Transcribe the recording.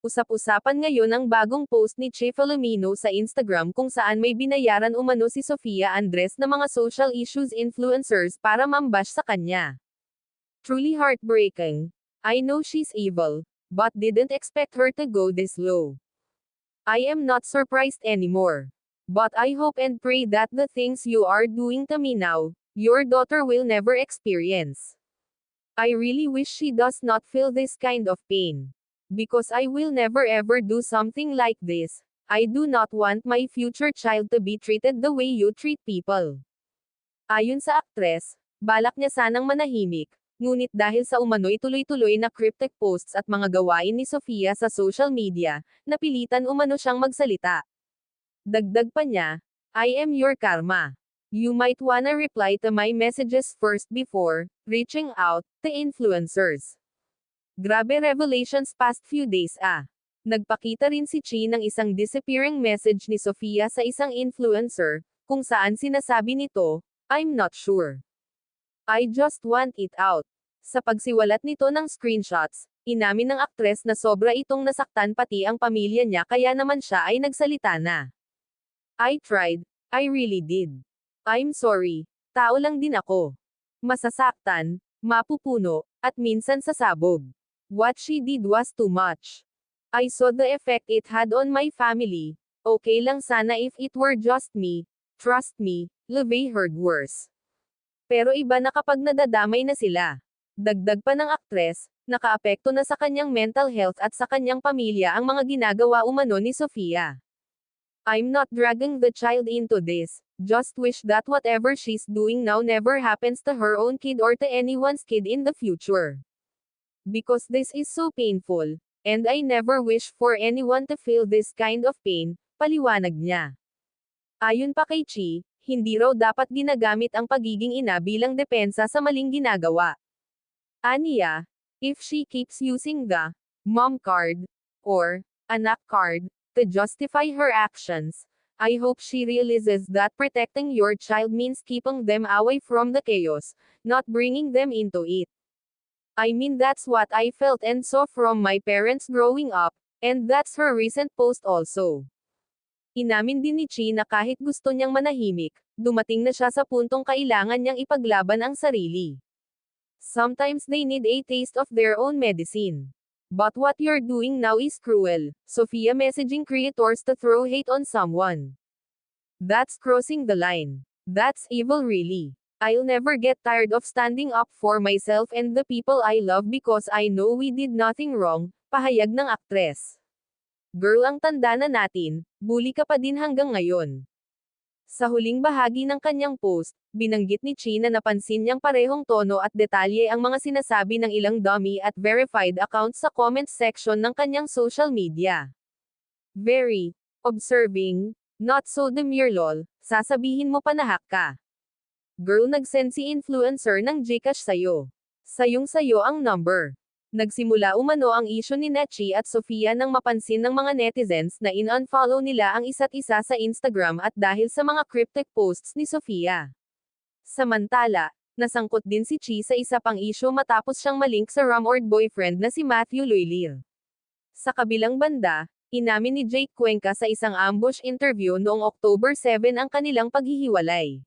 Usap-usapan ngayon ang bagong post ni Che Filomeno sa Instagram kung saan may binayaran umano si Sofia Andres na mga social issues influencers para mambash sa kanya. Truly heartbreaking. I know she's evil, but didn't expect her to go this low. I am not surprised anymore. But I hope and pray that the things you are doing to me now, your daughter will never experience. I really wish she does not feel this kind of pain. Because I will never ever do something like this. I do not want my future child to be treated the way you treat people. Ayon sa aktres, balak niya sanang manahimik, ngunit dahil sa umano'y tuloy-tuloy na cryptic posts at mga gawain ni Sofia sa social media, napilitan umano siyang magsalita. Dagdag pa niya, I am your karma. You might wanna reply to my messages first before reaching out to influencers. Grabe revelations past few days ah. Nagpakita rin si Chi ng isang disappearing message ni Sofia sa isang influencer, kung saan sinasabi nito, I'm not sure. I just want it out. Sa pagsiwalat nito ng screenshots, inamin ng aktres na sobra itong nasaktan pati ang pamilya niya kaya naman siya ay nagsalita na. I tried, I really did. I'm sorry, tao lang din ako. Masasaktan, mapupuno, at minsan sasabog. What she did was too much. I saw the effect it had on my family. Okay lang sana if it were just me. Trust me, Levay heard worse. Pero iba na kapag nadadamay na sila. Dagdag pa ng aktres, nakaapekto na sa kanyang mental health at sa kanyang pamilya ang mga ginagawa umano ni Sofia. I'm not dragging the child into this, just wish that whatever she's doing now never happens to her own kid or to anyone's kid in the future. Because this is so painful, and I never wish for anyone to feel this kind of pain, paliwanag niya. Ayon pa kay Chi, hindi raw dapat ginagamit ang pagiging ina bilang depensa sa maling ginagawa. Aniya, if she keeps using the mom card or anak card to justify her actions, I hope she realizes that protecting your child means keeping them away from the chaos, not bringing them into it. I mean that's what I felt and saw from my parents growing up, and that's her recent post also. Inamin din ni Chi na kahit gusto niyang manahimik, dumating na siya sa puntong kailangan niyang ipaglaban ang sarili. Sometimes they need a taste of their own medicine. But what you're doing now is cruel, Sophia messaging creators to throw hate on someone. That's crossing the line. That's evil really. I'll never get tired of standing up for myself and the people I love because I know we did nothing wrong, pahayag ng aktres. Girl ang tanda na natin, bully ka pa din hanggang ngayon. Sa huling bahagi ng kanyang post, binanggit ni Chi na napansin niyang parehong tono at detalye ang mga sinasabi ng ilang dummy at verified accounts sa comment section ng kanyang social media. Very observing, not so demure lol, sasabihin mo pa na hack ka. Girl nagsend si influencer ng Gcash sayo. Sayong sayo ang number. Nagsimula umano ang issue ni Nechi at Sofia nang mapansin ng mga netizens na in-unfollow nila ang isa't isa sa Instagram at dahil sa mga cryptic posts ni Sofia. Samantala, nasangkot din si Chi sa isa pang issue matapos siyang malink sa rumored boyfriend na si Matthew Luilir. Sa kabilang banda, inamin ni Jake Cuenca sa isang ambush interview noong October 7 ang kanilang paghihiwalay.